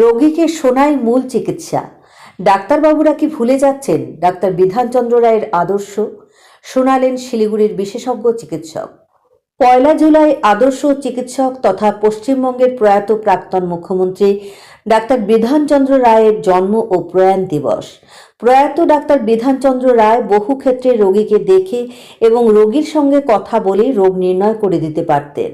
রোগীকে শোনাই মূল চিকিৎসা। ডাক্তারবাবুরা কি ভুলে যাচ্ছেন ডাক্তার বিধানচন্দ্র রায়ের আদর্শ? শোনালেন শিলিগুড়ির বিশেষজ্ঞ চিকিৎসক। পয়লা জুলাই আদর্শ চিকিৎসক তথা পশ্চিমবঙ্গের প্রয়াত প্রাক্তন মুখ্যমন্ত্রী ডাক্তার বিধানচন্দ্র রায়ের জন্ম ও প্রয়াণ দিবস। প্রয়াত ডাক্তার বিধানচন্দ্র রায় বহু ক্ষেত্রে রোগীকে দেখে এবং রোগীর সঙ্গে কথা বলে রোগ নির্ণয় করে দিতে পারতেন।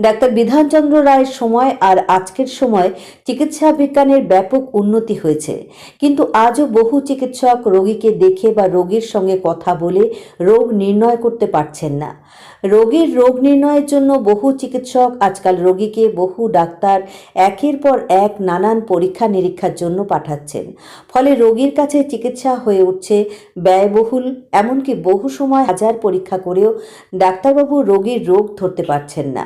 ডাক্তার বিধানচন্দ্র রায়ের সময় আর আজকের সময় চিকিৎসা বিজ্ঞানের ব্যাপক উন্নতি হয়েছে। কিন্তু আজও বহু চিকিৎসক রোগীকে দেখে বা রোগীর সঙ্গে কথা বলে রোগ নির্ণয় করতে পারছেন না। রোগীর রোগ নির্ণয়ের জন্য বহু চিকিৎসক আজকাল রোগীকে বহু ডাক্তার একের পর এক নানান পরীক্ষা নিরীক্ষার জন্য পাঠাচ্ছেন। ফলে রোগীর কাছে চিকিৎসা হয়ে উঠছে ব্যয়বহুল, এমনকি বহু সময় হাজার পরীক্ষা করেও ডাক্তারবাবু রোগীর রোগ ধরতে পারছেন না।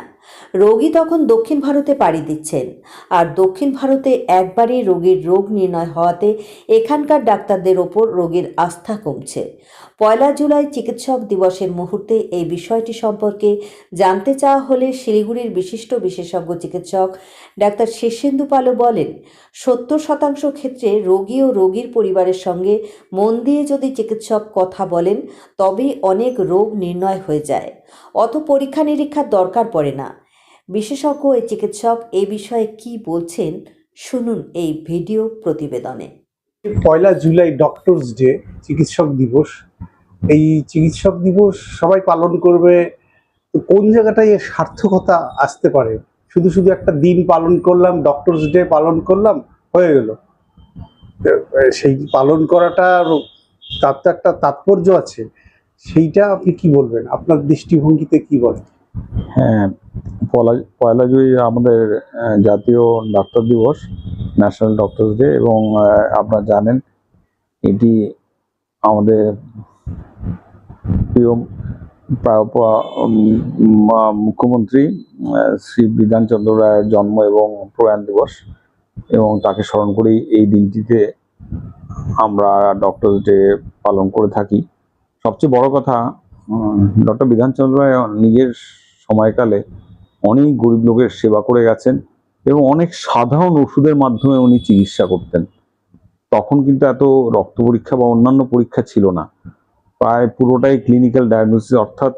রোগী তখন দক্ষিণ ভারতে পাড়ি দিচ্ছেন। আর দক্ষিণ ভারতে একবারই রোগীর রোগ নির্ণয় হওয়াতে এখানকার ডাক্তারদের ওপর রোগীর আস্থা কমছে। পয়লা জুলাই চিকিৎসক দিবসের মুহূর্তে এই বিষয়টি সম্পর্কে জানতে চাওয়া হলে শিলিগুড়ির বিশিষ্ট বিশেষজ্ঞ চিকিৎসক ডাক্তার শীর্ষেন্দু পালও বলেন, সত্তর শতাংশ ক্ষেত্রে রোগী ও রোগীর পরিবারের সঙ্গে মন দিয়ে যদি চিকিৎসক কথা বলেন, তবেই অনেক রোগ নির্ণয় হয়ে যায়। অত পরীক্ষা নিরীক্ষার দরকার পড়ে না। বিশেষজ্ঞ এই চিকিৎসক এই বিষয়ে কি বলছেন শুনুন এই ভিডিও প্রতিবেদনে। পয়লা জুলাই ডক্টরস ডে চিকিৎসক দিবস। এই চিকিৎসক দিবস সবাই পালন করবে কোন জায়গাটায় এর সার্থকতা আসতে পারে? শুধু শুধু একটা দিন পালন করলাম ডক্টরস ডে পালন করলাম, হয়ে গেল। সেই পালন করাটা তার তো একটা তাৎপর্য আছে। সেইটা আপনি কি বলবেন? আপনার দৃষ্টিভঙ্গিতে কি বলেন? হ্যাঁ পয়লা পয়লা আমাদের জাতীয় ডাক্তার দিবস ন্যাশনাল ডক্টরস ডে এবং আপনারা জানেন এটি আমাদের প্রিয় মুখ্যমন্ত্রী শ্রী বিধানচন্দ্র রায়ের জন্ম এবং প্রয়াণ দিবস, এবং তাকে স্মরণ করেই এই দিনটিতে আমরা ডক্টরস ডে পালন করে থাকি। সবচেয়ে বড় কথা ডক্টর বিধানচন্দ্র রায় নিজের সময়কালে অনেক গরিব লোকের সেবা করে গেছেন এবং অনেক সাধারণ ওষুধের মাধ্যমে উনি চিকিৎসা করতেন। তখন কিন্তু এত রক্ত পরীক্ষা বা অন্যান্য পরীক্ষা ছিল না। প্রায় পুরোটাই ক্লিনিক্যাল ডায়াগনোসিস অর্থাৎ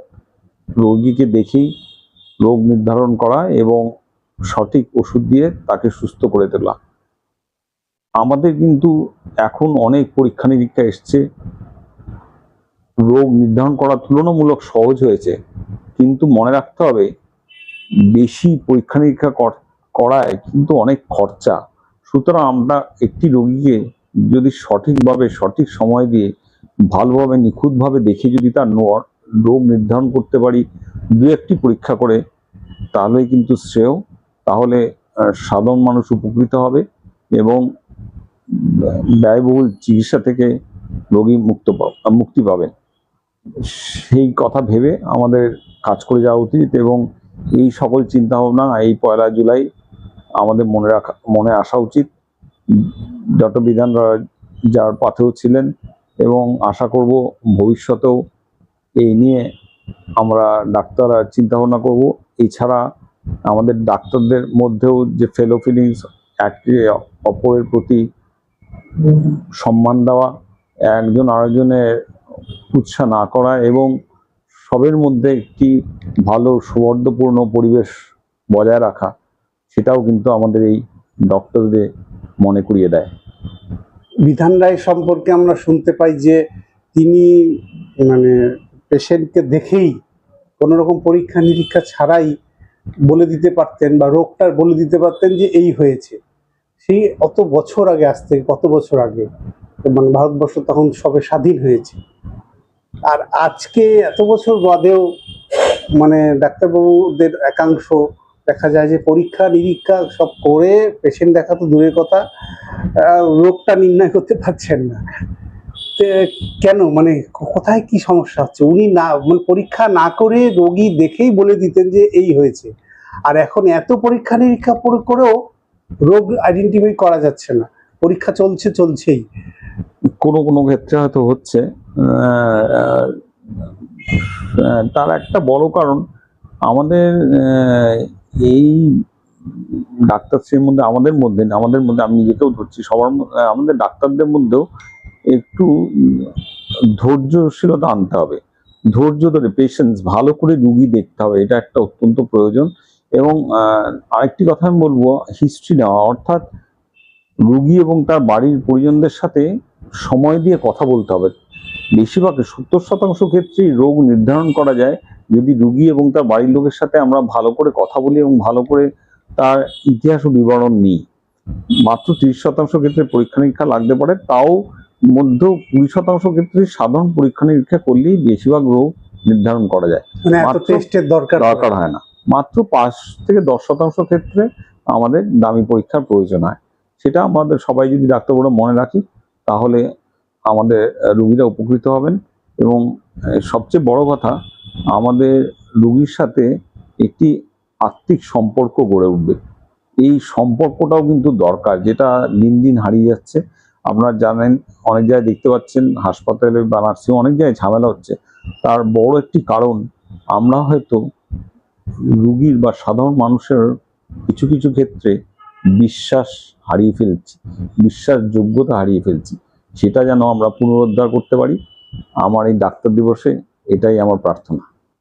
রোগীকে দেখেই রোগ নির্ধারণ করা এবং সঠিক ওষুধ দিয়ে তাকে সুস্থ করে তোলা। আমাদের কিন্তু এখন অনেক পরীক্ষা নিরীক্ষা এসছে। রোগ নির্ধারণ করা তুলনামূলক সহজ হয়েছে। কিন্তু মনে রাখতে হবে, বেশি পরীক্ষা নিরীক্ষা কর- করায় কিন্তু অনেক খরচা। সুতরাং আমরা একটি রোগীকে যদি সঠিকভাবে, সঠিক সময় দিয়ে, ভালোভাবে, নিখুঁতভাবে দেখে যদি তার রোগ নির্ধারণ করতে পারি, দু একটি পরীক্ষা করে, তাহলেই কিন্তু শ্রেয়। তাহলে সাধারণ মানুষ উপকৃত হবে এবং ব্যয়বহুল চিকিৎসা থেকে রোগী মুক্ত মুক্তি পাবেন। সেই কথা ভেবে আমাদের কাজ করে যাওয়া উচিত এবং এই সকল চিন্তা ভাবনা এই পয়লা জুলাই আমাদের মনে রাখা, মনে আসা উচিত। ডক্টর বিধান রায় যার পাথেও ছিলেন এবং আশা করব ভবিষ্যতেও এই নিয়ে আমরা ডাক্তাররা চিন্তা ভাবনা করব। এছাড়া আমাদের ডাক্তারদের মধ্যেও যে ফেলো ফিলিংস একে অপরের প্রতি সম্মান দেওয়া, একজন আরেকজনের উৎসাহ না করা এবং সবের মধ্যে একটি ভালো সৌহার্দ্যপূর্ণ পরিবেশ বজায় রাখা, সেটাও কিন্তু আমাদের এই ডক্টরদের মনে করিয়ে দেয়। বিধান রায় সম্পর্কে আমরা শুনতে পাই যে তিনি মানে পেশেন্টকে দেখেই কোনো রকম পরীক্ষা নিরীক্ষা ছাড়াই বলে দিতে পারতেন বা রোগটা বলে দিতে পারতেন যে এই হয়েছে। সেই অত বছর আগে, আজ থেকে কত বছর আগে মানে ভারতবর্ষ তখন সবে স্বাধীন হয়েছে। আর আজকে এত বছর বাদেও মানে ডাক্তারবাবুদের একাংশ দেখা যায় যে পরীক্ষা, নিরীক্ষা সব করে পেশেন্ট দেখা তো দূরের কথা রোগটা নির্ণয় করতে পারছেন না। কেন? মানে কোথায় কি সমস্যা হচ্ছে? উনি না মানে পরীক্ষা না করে রোগী দেখেই বলে দিতেন যে এই হয়েছে। আর এখন এত পরীক্ষা, নিরীক্ষা করে- করেও রোগ আইডেন্টিফাই করা যাচ্ছে না। পরীক্ষা চলছে, চলছেই। কোনো কোনো ক্ষেত্রে হয়তো হচ্ছে। তার একটা বড় কারণ আমাদের এই ডাক্তারশ্রীর মধ্যে আমাদের মধ্যে না, আমাদের মধ্যে আমি নিজেকেও ধরছি সবার আমাদের ডাক্তারদের মধ্যেও একটু ধৈর্যশীলতা আনতে হবে। ধৈর্য ধরে পেশেন্স ভালো করে রুগী দেখতে হবে এটা একটা অত্যন্ত প্রয়োজন। এবং আরেকটি কথা আমি বলব হিস্ট্রি নেওয়া অর্থাৎ রুগী এবং তার বাড়ির পরিজনদের সাথে সময় দিয়ে কথা বলতে হবে। বেশিরভাগ সত্তর শতাংশ ক্ষেত্রেই রোগ নির্ধারণ করা যায়। যদি রুগী এবং তার বাড়ির লোকের সাথে আমরা ভালো করে কথা বলি এবং ভালো করে তার ইতিহাস ও বিবরণ নিই মাত্র ত্রিশ শতাংশ ক্ষেত্রে পরীক্ষা নিরীক্ষা লাগতে পারে তাও মধ্যেও কুড়ি শতাংশ ক্ষেত্রে সাধারণ পরীক্ষা নিরীক্ষা করলেই বেশিরভাগ রোগ নির্ধারণ করা যায়। মানে টেস্টের দরকার দরকার হয় না। মাত্র পাঁচ থেকে দশ শতাংশ ক্ষেত্রে আমাদের দামি পরীক্ষার প্রয়োজন হয়। সেটা আমাদের সবাই যদি ডাক্তারবাবুরা মনে রাখি তাহলে আমাদের রুগীরা উপকৃত হবেন এবং সবচেয়ে বড় কথা, আমাদের রুগীর সাথে একটি আত্মিক সম্পর্ক গড়ে উঠবে। এই সম্পর্কটাও কিন্তু দরকার, যেটা দিন দিন হারিয়ে যাচ্ছে। আপনারা জানেন, অনেক জায়গায় দেখতে পাচ্ছেন, হাসপাতালে বা নার্সিং অনেক জায়গায় ঝামেলা হচ্ছে। তার বড় একটি কারণ, আমরা হয়তো রুগীর বা সাধারণ মানুষের কিছু কিছু ক্ষেত্রে বিশ্বাস হারিয়ে ফেলছি, বিশ্বাসযোগ্যতা হারিয়ে ফেলছি। সেটা যেন আমরা পুনরুদ্ধার করতে পারি। আমার এই ডাক্তার দিবসে এটাই আমার প্রার্থনা।